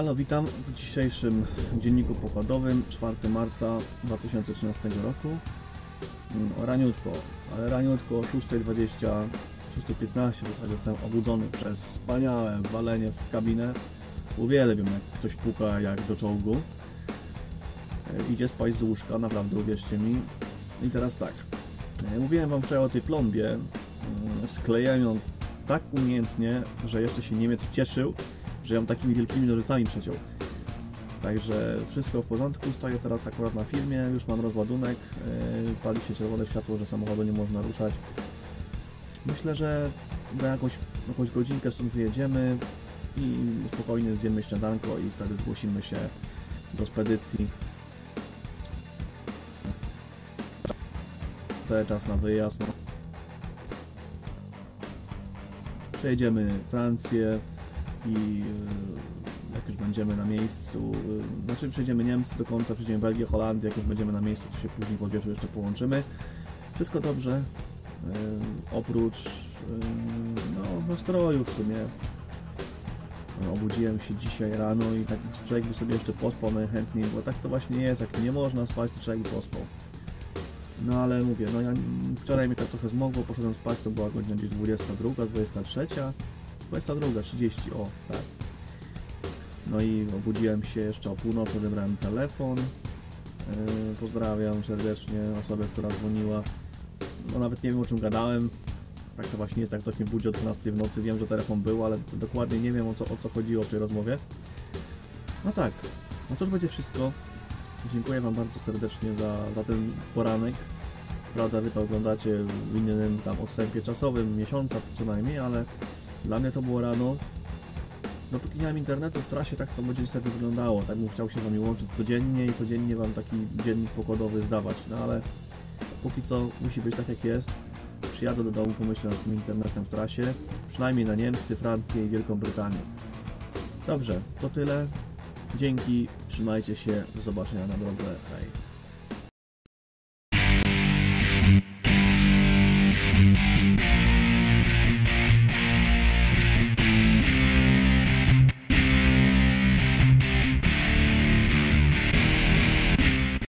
Halo, witam w dzisiejszym dzienniku pokładowym 4 marca 2013 roku. Mm, Raniutko, ale raniutko o 6.20, 6.15 w zasadzie zostałem obudzony przez wspaniałe walenie w kabinę. Uwielbiam jak ktoś puka jak do czołgu. E, Idzie spać z łóżka, naprawdę uwierzcie mi. I teraz tak, e, mówiłem wam wczoraj o tej plombie. Mm, Sklejałem ją tak umiejętnie, że jeszcze się Niemiec cieszył, że ją takimi wielkimi nożycami przeciął. Także wszystko w porządku, stoję teraz akurat na firmie, już mam rozładunek, yy, pali się czerwone światło, że samochodu nie można ruszać. Myślę, że za jakąś, jakąś godzinkę stąd wyjedziemy i spokojnie zjemy śniadanko i wtedy zgłosimy się do spedycji. Jest czas na wyjazd. Przejedziemy Francję i y, już będziemy na miejscu, y, znaczy przejdziemy Niemcy do końca, przejdziemy Belgię, Holandię, jak już będziemy na miejscu, to się później po wieczoru jeszcze połączymy. Wszystko dobrze, y, oprócz y, no, nastroju w sumie. No, Obudziłem się dzisiaj rano i tak człowiek by sobie jeszcze pospał najchętniej, bo tak to właśnie jest, jak nie można spać, to człowiek pospał. No ale mówię, no ja wczoraj mnie tak trochę zmogło, poszedłem spać, to była godzina gdzieś 22, 23, 22, 30, o tak. No i obudziłem się jeszcze o północy, odebrałem telefon. Yy, pozdrawiam serdecznie osobę, która dzwoniła. No nawet nie wiem o czym gadałem. Tak to właśnie jest, jak ktoś mnie budzi o 12 w nocy. Wiem, że telefon był, ale dokładnie nie wiem o co, o co chodziło w tej rozmowie. No tak, no to już będzie wszystko. Dziękuję Wam bardzo serdecznie za, za ten poranek. Prawda, Wy to oglądacie w innym tam odstępie czasowym, miesiąca co najmniej, ale dla mnie to było rano. Dopóki nie mam internetu w trasie, tak to będzie niestety wyglądało. Tak bym chciał się z Wami łączyć codziennie i codziennie Wam taki dziennik pokładowy zdawać. No ale póki co musi być tak jak jest. Przyjadę do domu, pomyślę nad tym internetem w trasie. Przynajmniej na Niemcy, Francję i Wielką Brytanię. Dobrze, to tyle. Dzięki, trzymajcie się, do zobaczenia na drodze. Hej.